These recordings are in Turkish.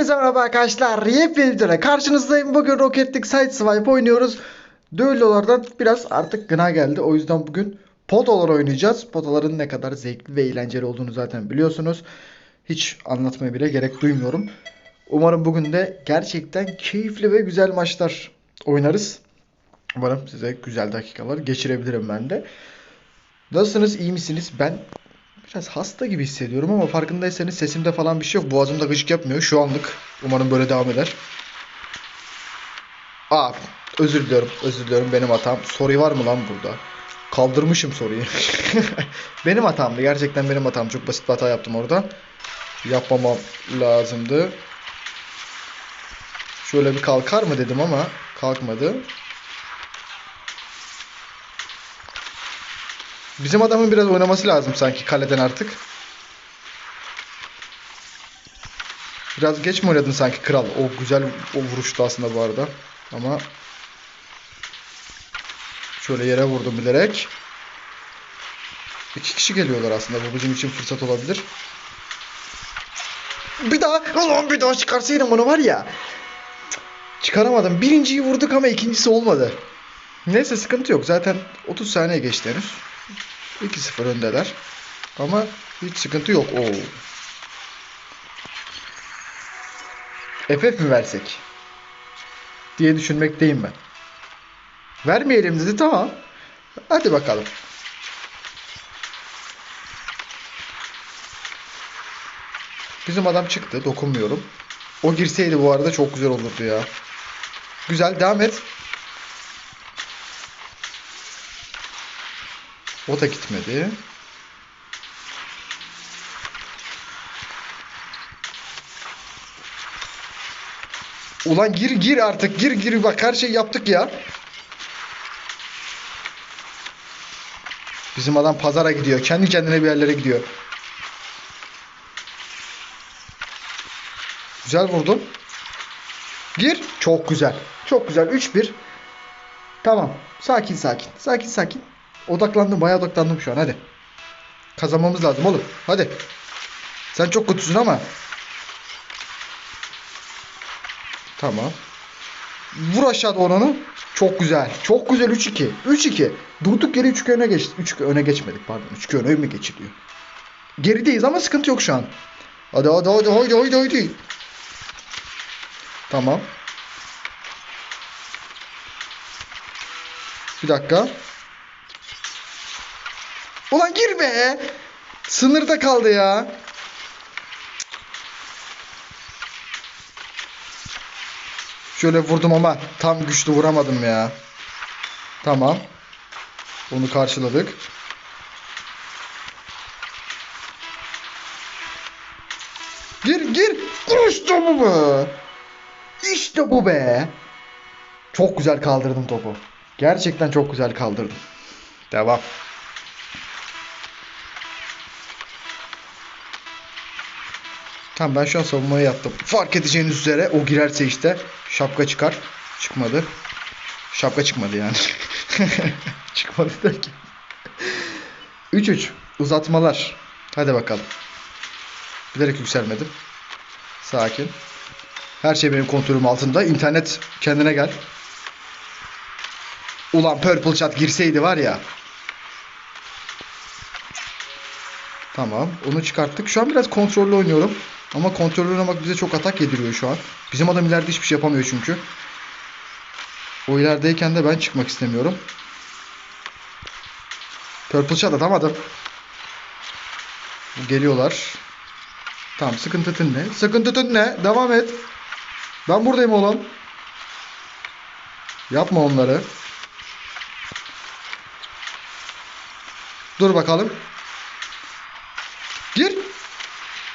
Hepinize merhaba arkadaşlar. Yepyeni videoda karşınızdayım. Bugün Rocket League Sideswipe oynuyoruz. Düellolardan biraz artık gına geldi. O yüzden bugün potalar oynayacağız. Potaların ne kadar zevkli ve eğlenceli olduğunu zaten biliyorsunuz. Hiç anlatmaya bile gerek duymuyorum. Umarım bugün de gerçekten keyifli ve güzel maçlar oynarız. Umarım size güzel dakikalar geçirebilirim ben de. Nasılsınız? iyi misiniz? Ben Biraz hasta gibi hissediyorum ama farkındaysanız sesimde falan bir şey yok. Boğazımda gıcık yapmıyor şu anlık. Umarım böyle devam eder. Aa, özür diliyorum. Özür diliyorum. Benim hatam. Soru var mı lan burada? Kaldırmışım soruyu. benim hatamdı. Gerçekten benim hatam. Çok basit bir hata yaptım orada. Yapmamam lazımdı. Şöyle bir kalkar mı dedim ama kalkmadı. Bizim adamın biraz oynaması lazım sanki kaleden artık. Biraz geç mi oynadın sanki kral? O güzel o vuruştu aslında bu arada. Ama şöyle yere vurdum bilerek. İki kişi geliyorlar aslında. Bu bizim için fırsat olabilir. Bir daha. Ulan bir daha çıkarsaydım onu var ya. Çıkaramadım. Birinciyi vurduk ama ikincisi olmadı. Neyse sıkıntı yok. Zaten 30 saniye geçti henüz. 2-0 öndeler. Ama hiç sıkıntı yok. Oo. FF mi versek? Diye düşünmekteyim ben. Vermeyelim dedi tamam. Hadi bakalım. Bizim adam çıktı. Dokunmuyorum. O girseydi bu arada çok güzel olurdu ya. Güzel devam et. O da gitmedi. Ulan gir gir artık gir gir bak her şey yaptık ya. Bizim adam pazara gidiyor. Kendi kendine bir yerlere gidiyor. Güzel vurdun. Gir. Çok güzel. Çok güzel. 3-1. Tamam. Sakin sakin. Sakin sakin. Odaklandım. Bayağı odaklandım şu an. Hadi. Kazanmamız lazım oğlum. Hadi. Sen çok kötüsün ama. Tamam. Vur aşağı doğru onu. Çok güzel. Çok güzel 3-2. 3-2. Durduk yere 3 öne geçti. 3 öne geçmedik pardon. 3 öne mi geçiliyor? Gerideyiz ama sıkıntı yok şu an. Hadi hadi hadi hadi hadi hadi. Tamam. Bir dakika. Ulan gir be. Sınırda kaldı ya. Şöyle vurdum ama tam güçlü vuramadım ya. Tamam. Onu karşıladık. Gir gir. İşte bu be. İşte bu be. Çok güzel kaldırdım topu. Gerçekten çok güzel kaldırdım. Devam. Tamam ben şu an savunmaya yattım. Fark edeceğiniz üzere o girerse işte şapka çıkar. Çıkmadı. Şapka çıkmadı yani. çıkmadı derken. 3-3. Uzatmalar. Hadi bakalım. Bilerek yükselmedim. Sakin. Her şey benim kontrolüm altında. İnternet kendine gel. Ulan Purple Chat girseydi var ya. Tamam. Onu çıkarttık. Şu an biraz kontrollü oynuyorum. Ama kontrollü oynamak bize çok atak yediriyor şu an. Bizim adam ileride hiçbir şey yapamıyor çünkü. O ilerideyken de ben çıkmak istemiyorum. Purple Shot atamadım. Geliyorlar. Tamam sıkıntı ne? Sıkıntı ne? Devam et. Ben buradayım oğlum. Yapma onları. Dur bakalım. Gir.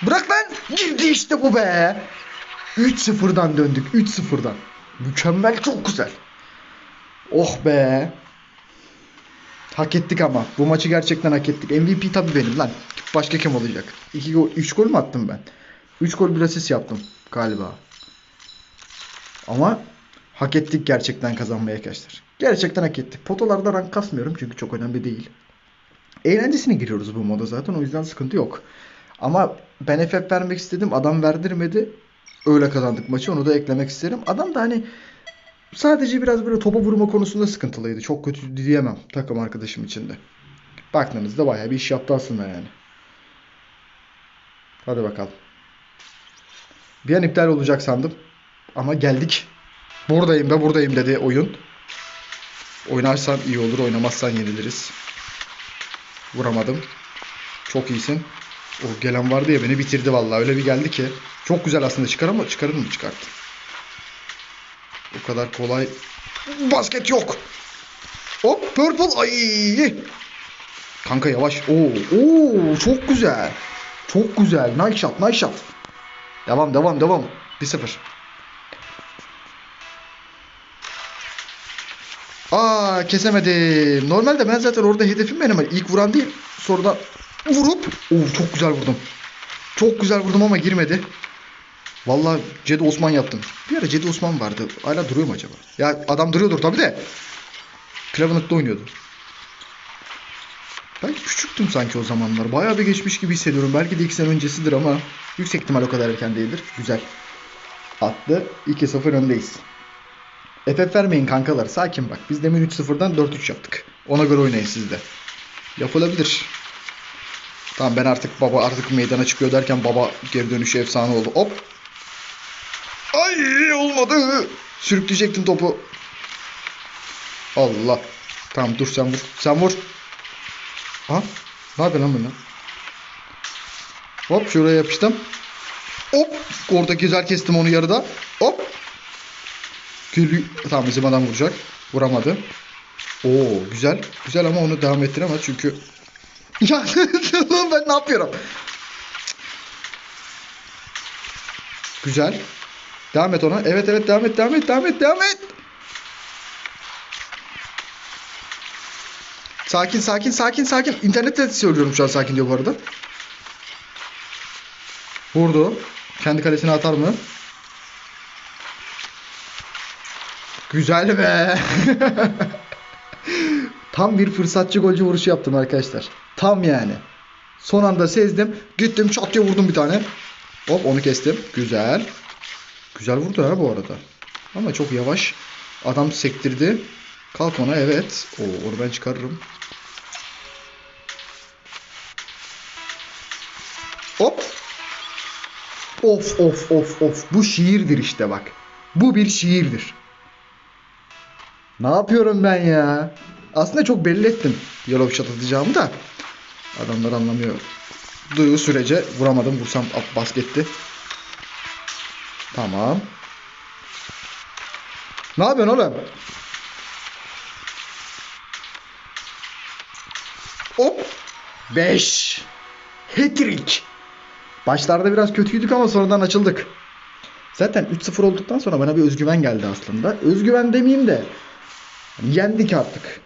Bırak lan. Girdi işte bu be. 3-0'dan döndük. 3-0'dan. Mükemmel çok güzel. Oh be. Hak ettik ama. Bu maçı gerçekten hak ettik. MVP tabii benim lan. Başka kim olacak? 2 gol, 3 gol mü attım ben? 3 gol bir asist yaptım galiba. Ama hak ettik gerçekten kazanmayı arkadaşlar. Gerçekten hak ettik. Potalarda rank kasmıyorum çünkü çok önemli değil. Eğlencesine giriyoruz bu moda zaten o yüzden sıkıntı yok. Ama ben FF vermek istedim adam verdirmedi. öyle kazandık maçı. Onu da eklemek isterim. Adam da hani sadece biraz böyle topa vurma konusunda sıkıntılıydı. Çok kötü diyemem takım arkadaşım için de. Baktığınızda bayağı bir iş yaptı aslında yani. Hadi bakalım. Bir an iptal olacak sandım. Ama geldik. Buradayım da buradayım dedi oyun. Oynarsan iyi olur, oynamazsan yeniliriz. Vuramadım. Çok iyisin. O gelen vardı ya beni bitirdi vallahi. Öyle bir geldi ki. Çok güzel aslında çıkar ama çıkarır mı çıkarttı. O kadar kolay. Basket yok. Hop purple. Ay. Kanka yavaş. Oo, oo çok güzel. Çok güzel. Nice shot, nice shot. Devam, devam, devam. 1-0. Aa kesemedim. Normalde ben zaten orada hedefim benim. İlk vuran değil. Sonradan vurup. Oo çok güzel vurdum. Çok güzel vurdum ama girmedi. Vallahi Cedi Osman yaptım. Bir ara Cedi Osman vardı. Hala duruyor mu acaba? Ya adam duruyordur tabi de. Clavenet'te oynuyordu. Ben küçüktüm sanki o zamanlar. Bayağı bir geçmiş gibi hissediyorum. Belki de iki sene öncesidir ama yüksek ihtimal o kadar erken değildir. Güzel. Attı. 2-0 öndeyiz. FF vermeyin kankalar. Sakin bak. Biz demin 3-0'dan 4-3 yaptık. Ona göre oynayın siz de. Yapılabilir. Tamam ben artık baba artık meydana çıkıyor derken baba geri dönüşü efsane oldu. Hop. Ay olmadı. Sürükleyecektim topu. Allah. Tamam dur sen vur. Sen vur. Ha? Ne yapıyorsun lan bunu? Hop şuraya yapıştım. Hop. Orada güzel kestim onu yarıda. Hop. Gülü... Tamam bizim adam vuracak. Vuramadı. Oo güzel. Güzel ama onu devam ettiremez çünkü... Ya lan ben ne yapıyorum? Güzel. Devam et ona. Evet evet devam et devam et devam et devam et. Sakin sakin sakin sakin. İnternette söylüyorum şu an sakin diyor bu arada. Vurdu. Kendi kalesine atar mı? Güzel be. Tam bir fırsatçı golcü vuruşu yaptım arkadaşlar. Tam yani. Son anda sezdim. Gittim çat diye vurdum bir tane. Hop onu kestim. Güzel. Güzel vurdu ha bu arada. Ama çok yavaş. Adam sektirdi. Kalk ona evet. Oo, onu ben çıkarırım. Hop. Of of of of. Bu şiirdir işte bak. Bu bir şiirdir. Ne yapıyorum ben ya? Aslında çok belli ettim yellow shot atacağımı da. Adamlar anlamıyor. Duyduğu sürece vuramadım. Vursam basketti. Tamam. Ne yapıyorsun oğlum? Hop. 5. Hat-trick. Başlarda biraz kötüydük ama sonradan açıldık. Zaten 3-0 olduktan sonra bana bir özgüven geldi aslında. Özgüven demeyeyim de yendik artık.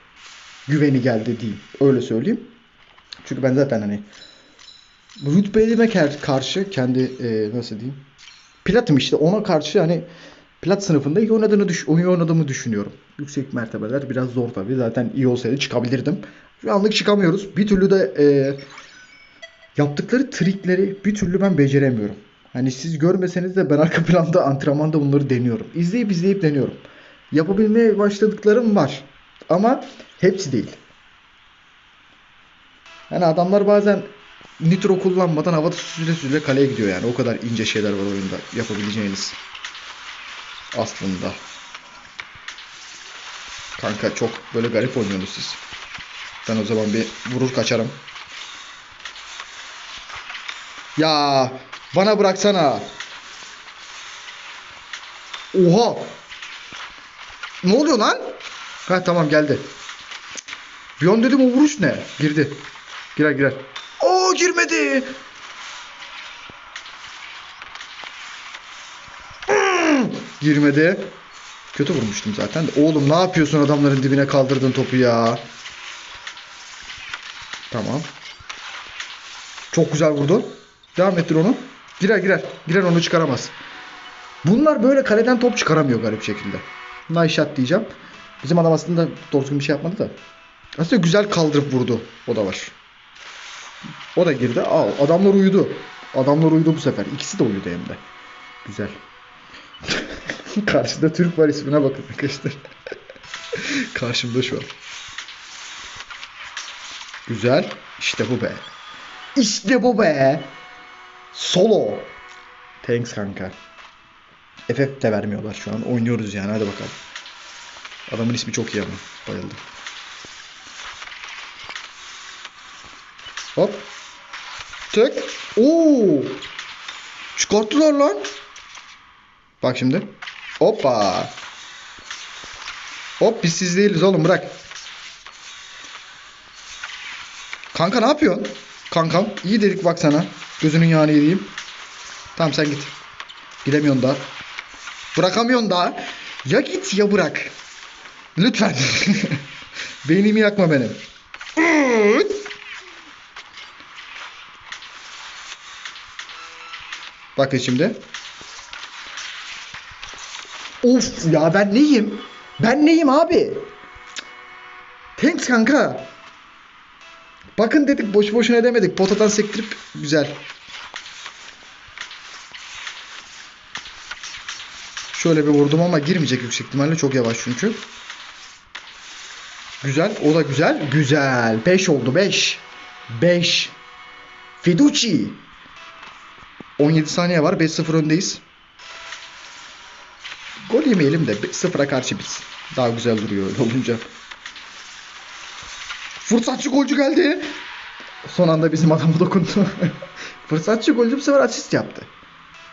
Güveni geldi diyeyim. Öyle söyleyeyim. Çünkü ben zaten hani rütbelime karşı kendi e, nasıl diyeyim platım işte ona karşı hani plat sınıfında iyi oynadığını düş iyi oynadığımı düşünüyorum. Yüksek mertebeler biraz zor tabii. Zaten iyi olsaydı çıkabilirdim. Şu anlık çıkamıyoruz. Bir türlü de e, yaptıkları trikleri bir türlü ben beceremiyorum. Hani siz görmeseniz de ben arka planda antrenmanda bunları deniyorum. İzleyip izleyip deniyorum. Yapabilmeye başladıklarım var. Ama hepsi değil. Yani adamlar bazen nitro kullanmadan havada süzüle süzüle kaleye gidiyor yani. O kadar ince şeyler var oyunda yapabileceğiniz. Aslında. Kanka çok böyle garip oynuyorsunuz siz. Ben o zaman bir vurur kaçarım. Ya bana bıraksana. Oha. Ne oluyor lan? Ha tamam geldi. Bir an dedim o vuruş ne? Girdi. Girer girer. Oo girmedi. Hmm, Girmedi. Kötü vurmuştum zaten de. Oğlum ne yapıyorsun adamların dibine kaldırdın topu ya. Tamam. Çok güzel vurdu. Devam ettir onu. Girer girer. Girer onu çıkaramaz. Bunlar böyle kaleden top çıkaramıyor garip şekilde. Nice shot diyeceğim. Bizim adam aslında doğru bir şey yapmadı da. Aslında güzel kaldırıp vurdu. O da var. O da girdi. Al. Adamlar uyudu. Adamlar uyudu bu sefer. İkisi de uyudu hem de. Güzel. Karşıda Türk var ismine bakın arkadaşlar. Karşımda şu an. Güzel. İşte bu be. İşte bu be. Solo. Thanks kanka. FF de vermiyorlar şu an. Oynuyoruz yani. Hadi bakalım. Adamın ismi çok iyi ama. Bayıldım. Hop. Tık. Oo. Çıkarttılar lan. Bak şimdi. Hoppa. Hop biz siz değiliz oğlum bırak. Kanka ne yapıyorsun? Kankam iyi dedik bak sana. Gözünün yağını yediğim. Tamam sen git. Gidemiyorsun daha. Bırakamıyorsun daha. Ya git ya bırak. Lütfen. Beynimi yakma benim. Bakın şimdi. Of ya ben neyim? Ben neyim abi? Thanks kanka. Bakın dedik boş boşuna demedik. Potadan sektirip güzel. Şöyle bir vurdum ama girmeyecek yüksek ihtimalle. Çok yavaş çünkü. Güzel. O da güzel. Güzel. 5 oldu 5. 5. Fiduci. 17 saniye var. 5-0 öndeyiz. Gol yemeyelim de 0'a karşı biz. Daha güzel duruyor öyle olunca. Fırsatçı golcü geldi. Son anda bizim adama dokundu. Fırsatçı golcü bu sefer asist yaptı.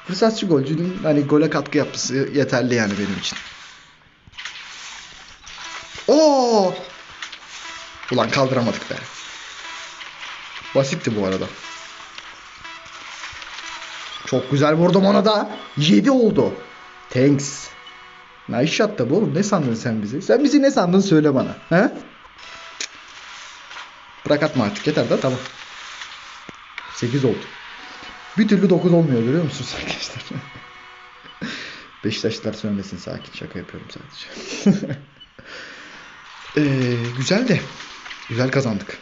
Fırsatçı golcünün hani gole katkı yapması yeterli yani benim için. Oo! Ulan kaldıramadık be. Basitti bu arada. Çok güzel vurdum ona da. 7 oldu. Thanks. Nice shot da bu oğlum. Ne sandın sen bizi? Sen bizi ne sandın söyle bana. He? Bırak atma artık. Yeter de tamam. 8 oldu. Bir türlü 9 olmuyor görüyor musunuz arkadaşlar? Beşiktaşlılar söylemesin sakin. Şaka yapıyorum sadece. ee, güzel de. Güzel kazandık.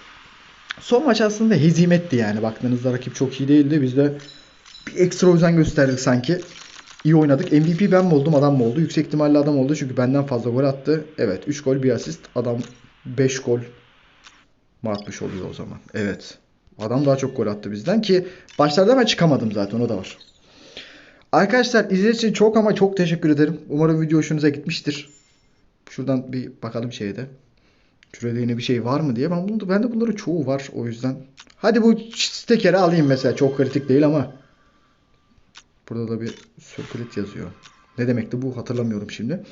Son maç aslında hezimetti yani. Baktığınızda rakip çok iyi değildi. Biz de bir ekstra özen gösterdik sanki. İyi oynadık. MVP ben mi oldum adam mı oldu? Yüksek ihtimalle adam oldu çünkü benden fazla gol attı. Evet 3 gol 1 asist. Adam 5 gol mı atmış oluyor o zaman? Evet. Adam daha çok gol attı bizden ki başlarda ben çıkamadım zaten o da var. Arkadaşlar izlediğiniz için çok ama çok teşekkür ederim. Umarım video hoşunuza gitmiştir. Şuradan bir bakalım şeyde. Şurada yine bir şey var mı diye. Ben bunu bende bunların çoğu var o yüzden. Hadi bu stekeri alayım mesela. Çok kritik değil ama. Burada da bir circulate yazıyor. Ne demekti bu hatırlamıyorum şimdi.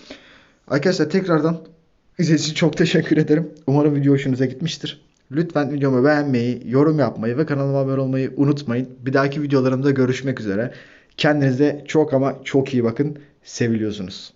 Arkadaşlar tekrardan izlediğiniz için çok teşekkür ederim. Umarım video hoşunuza gitmiştir. Lütfen videomu beğenmeyi, yorum yapmayı ve kanalıma abone olmayı unutmayın. Bir dahaki videolarımda görüşmek üzere. Kendinize çok ama çok iyi bakın. Seviliyorsunuz.